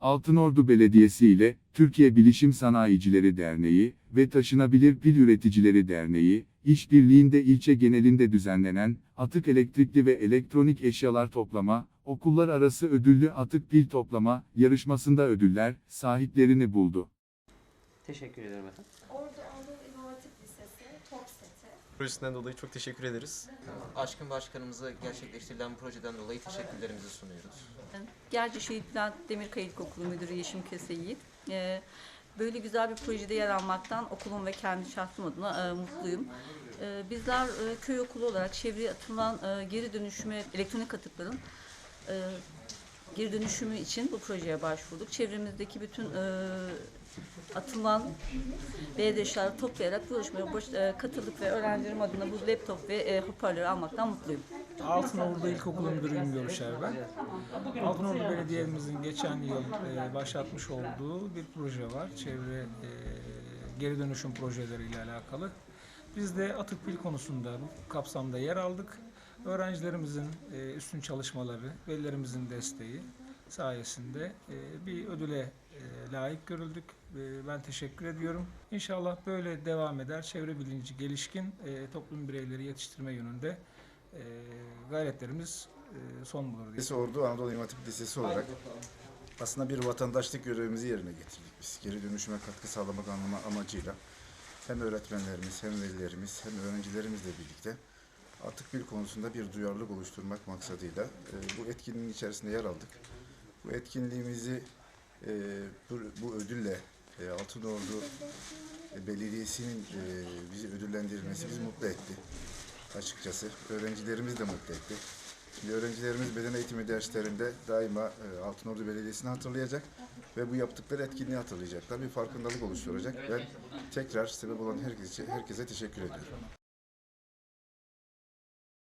Altınordu Belediyesi ile Türkiye Bilişim Sanayicileri Derneği ve Taşınabilir Pil Üreticileri Derneği, işbirliğinde ilçe genelinde düzenlenen atık elektrikli ve elektronik eşyalar toplama, okullar arası ödüllü atık pil toplama yarışmasında ödüller sahiplerini buldu. Teşekkür ederim efendim. Ordu Anadolu İnovatif Lisesi top seti. Projesinden dolayı çok teşekkür ederiz. Aşkın Başkanımıza gerçekleştirilen bu projeden dolayı teşekkürlerimizi sunuyoruz. Gerçi Şehit Bülent Demirkaya İlkokulu Müdürü Yeşim Köse Yiğit. Ee, Böyle güzel bir projede yer almaktan okulum ve kendi şahsım adına e, mutluyum. Ee, Bizler e, köy okulu olarak çevreye atılan e, geri dönüşüme, elektronik atıkların e, geri dönüşümü için bu projeye başvurduk. Çevremizdeki bütün e, atılan eşyaları toplayarak bu yarışmaya e, katıldık ve öğrencilerim adına bu laptop ve e, hoparlörü almaktan mutluyum. Altınordu İlkokulu Müdürüyüm Görüşer ben. Altınordu Belediye'mizin geçen yıl e, başlatmış olduğu bir proje var. Çevre e, geri dönüşüm projeleriyle alakalı. Biz de atık pil konusunda bu kapsamda yer aldık. Öğrencilerimizin e, üstün çalışmaları, velilerimizin desteği sayesinde bir ödüle layık görüldük. Ben teşekkür ediyorum. İnşallah böyle devam eder. Çevre bilinci gelişkin toplum bireyleri yetiştirme yönünde gayretlerimiz e, son bulur diye. Lisesi Ordu Anadolu İmam Hatip Lisesi olarak aslında bir vatandaşlık görevimizi yerine getirdik biz. Geri dönüşüme katkı sağlamak amacıyla hem öğretmenlerimiz hem velilerimiz hem öğrencilerimizle birlikte atık bir konusunda bir duyarlılık oluşturmak maksadıyla e, bu etkinliğin içerisinde yer aldık. Bu etkinliğimizi e, bu, bu ödülle e, Altınordu Belediyesi'nin e, bizi ödüllendirmesi bizi mutlu etti açıkçası. Öğrencilerimiz de mutlu etti. Şimdi öğrencilerimiz beden eğitimi derslerinde daima e, Altınordu Belediyesi'ni hatırlayacak ve bu yaptıkları etkinliği hatırlayacaklar. Bir farkındalık oluşturacak. Ben tekrar sebep olan herkese, herkese teşekkür ediyorum.